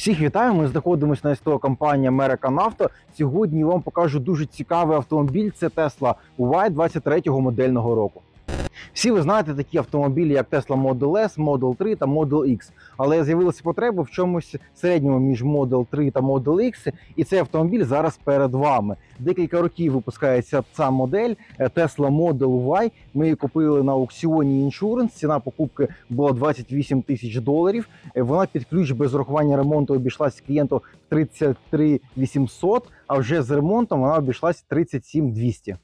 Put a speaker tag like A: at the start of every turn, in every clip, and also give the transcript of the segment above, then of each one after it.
A: Всіх вітаю. Ми знаходимося на СТО компанії American Auto. Сьогодні вам покажу дуже цікавий автомобіль. Це Tesla Y 23-го модельного року. Всі ви знаєте такі автомобілі, як Tesla Model S, Model 3 та Model X. Але з'явилася потреба в чомусь середньому між Model 3 та Model X, і цей автомобіль зараз перед вами. Декілька років випускається ця модель е, Tesla Model Y. Ми її купили на аукціоні Insurance. Ціна покупки була 28 тисяч доларів. Е, Вона під ключ без урахування ремонту обійшлась клієнту в 33 800, а вже з ремонтом вона обійшлась 37 200.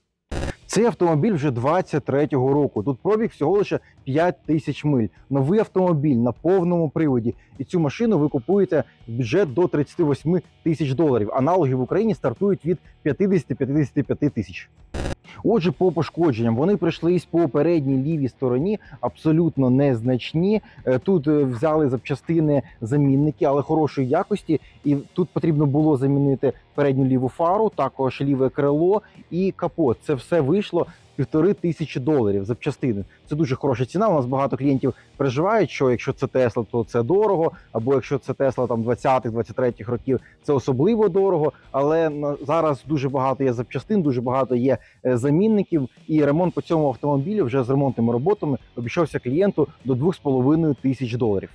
A: Цей автомобіль вже 23-го року. Тут пробіг всього лише 5 тисяч миль. Новий автомобіль на повному приводі. І цю машину ви купуєте в бюджет до 38 тисяч доларів. Аналоги в Україні стартують від 50-55 тисяч. Отже, по пошкодженням вони прийшлись по передній лівій стороні, абсолютно незначні. Е, Тут е, взяли запчастини замінники, але хорошої якості. І тут потрібно було замінити передню ліву фару, також ліве крило і капот. Це все вийшло півтори тисячі доларів запчастини. Це дуже хороша ціна. У нас багато клієнтів переживають, що якщо це Тесла, то це дорого, або якщо це Тесла там 20-23 років, це особливо дорого. Але на- зараз дуже багато є запчастин, дуже багато є е, замінників, і ремонт по цьому автомобілю вже з ремонтними роботами обійшовся клієнту до 2,5 тисяч доларів.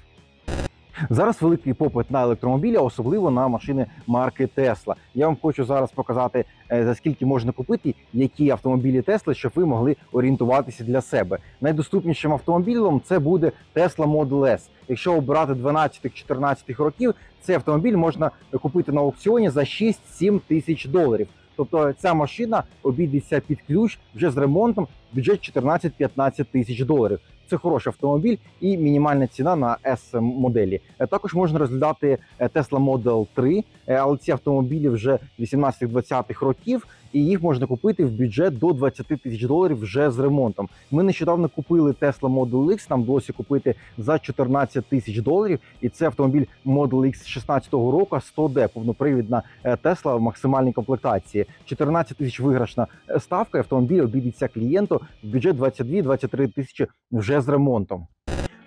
A: Зараз великий попит на електромобілі, особливо на машини марки Tesla. Я вам хочу зараз показати, е, за скільки можна купити, які автомобілі Tesla, щоб ви могли орієнтуватися для себе. Найдоступнішим автомобілем це буде Tesla Model S. Якщо обирати 12-14 років, цей автомобіль можна купити на аукціоні за 6-7 тисяч доларів. Тобто ця машина обійдеться під ключ вже з ремонтом бюджет 14-15 тисяч доларів. Це хороший автомобіль і мінімальна ціна на S моделі. Е, Також можна розглядати е, Tesla Model 3, е, але ці автомобілі вже 18-20 років, і їх можна купити в бюджет до 20 тисяч доларів вже з ремонтом. Ми нещодавно купили Tesla Model X, нам вдалося купити за 14 тисяч доларів. І це автомобіль Model X 16 року 100D, повнопривідна е, Tesla в максимальній комплектації. 14 тисяч виграшна е, ставка. Автомобіль обійдеться клієнту в бюджет 22-23 тисячі вже з ремонтом.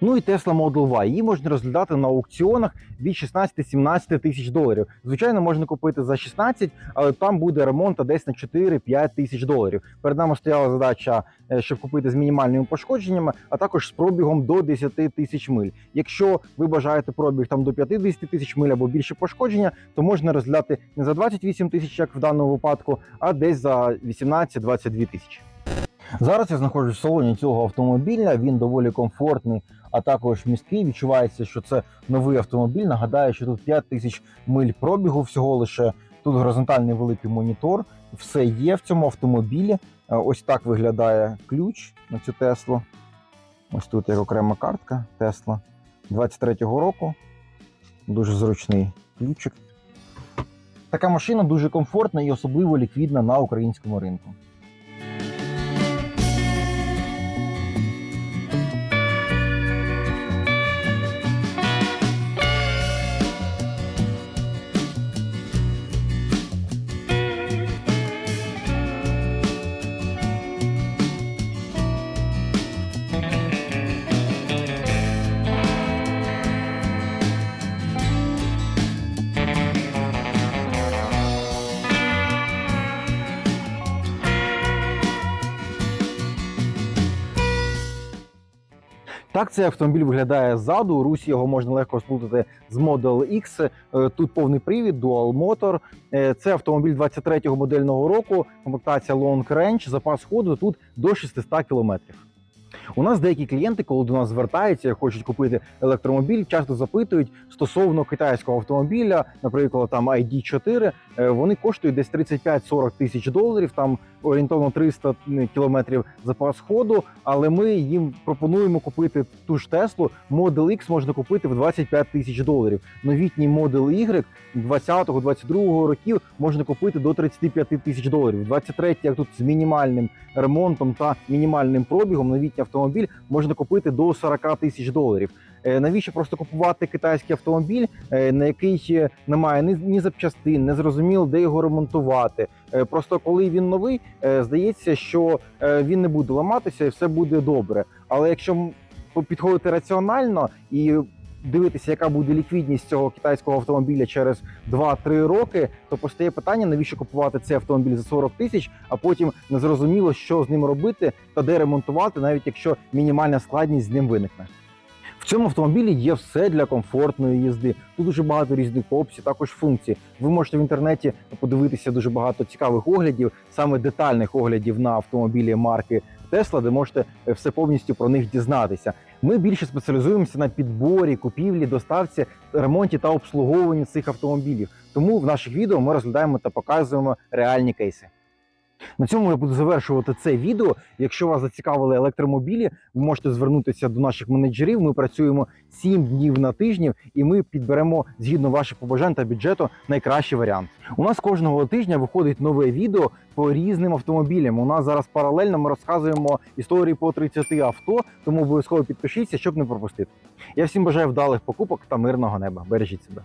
A: Ну і Tesla Model Y. Її можна розглядати на аукціонах від 16-17 тисяч доларів. Звичайно, можна купити за 16, але там буде ремонт десь на 4-5 тисяч доларів. Перед нами стояла задача, е, щоб купити з мінімальними пошкодженнями, а також з пробігом до 10 тисяч миль. Якщо ви бажаєте пробіг там до 50 тисяч миль або більше пошкодження, то можна розглядати не за 28 тисяч, як в даному випадку, а десь за 18-22 тисячі. Зараз я знаходжусь в салоні цього автомобіля. Він доволі комфортний, а також міський. Відчувається, що це новий автомобіль. Нагадаю, що тут 5 тисяч миль пробігу всього лише. Тут горизонтальний великий монітор. Все є в цьому автомобілі. Е, Ось так виглядає ключ на цю Теслу. Ось тут як окрема картка Тесла 23-го року. Дуже зручний ключик. Така машина дуже комфортна і особливо ліквідна на українському ринку. Так цей автомобіль виглядає ззаду. У Русі його можна легко сплутати з Model X. Е, Тут повний привід, Dual Motor. Е, Це автомобіль 23-го модельного року. Комплектація Long Range. Запас ходу тут до 600 кілометрів. У нас деякі клієнти, коли до нас звертаються, хочуть купити електромобіль, часто запитують стосовно китайського автомобіля, наприклад, там ID4, е, вони коштують десь 35-40 тисяч доларів, там орієнтовно 300 кілометрів запас ходу. Але ми їм пропонуємо купити ту ж Теслу. Model X можна купити в 25 тисяч доларів. Новітній Model Y 20-22 років можна купити до 35 тисяч доларів. 23 як тут з мінімальним ремонтом та мінімальним пробігом новітній автомобіль можна купити до 40 тисяч доларів. Е, Навіщо просто купувати китайський автомобіль, е, на який немає ні, запчастин, не зрозуміло, де його ремонтувати. Е, Просто коли він новий, здається, що він не буде ламатися і все буде добре. Але якщо підходити раціонально і дивитися, яка буде ліквідність цього китайського автомобіля через 2-3 роки, то постає питання, навіщо купувати цей автомобіль за 40 тисяч, а потім незрозуміло, що з ним робити та де ремонтувати, навіть якщо мінімальна складність з ним виникне. В цьому автомобілі є все для комфортної їзди. Тут дуже багато різних опцій, також функцій. Ви можете в інтернеті подивитися дуже багато цікавих оглядів, саме детальних оглядів на автомобілі марки Tesla, де можете е, все повністю про них дізнатися. Ми більше спеціалізуємося на підборі, купівлі, доставці, ремонті та обслуговуванні цих автомобілів. Тому в наших відео ми розглядаємо та показуємо реальні кейси. На цьому я буду завершувати це відео. Якщо вас зацікавили електромобілі, ви можете звернутися до наших менеджерів. Ми працюємо 7 днів на тиждень, і ми підберемо згідно ваших побажань та бюджету найкращий варіант. У нас кожного тижня виходить нове відео по різним автомобілям. У нас зараз паралельно ми розказуємо історії по 30 авто, тому обов'язково підпишіться, щоб не пропустити. Я всім бажаю вдалих покупок та мирного неба. Бережіть себе.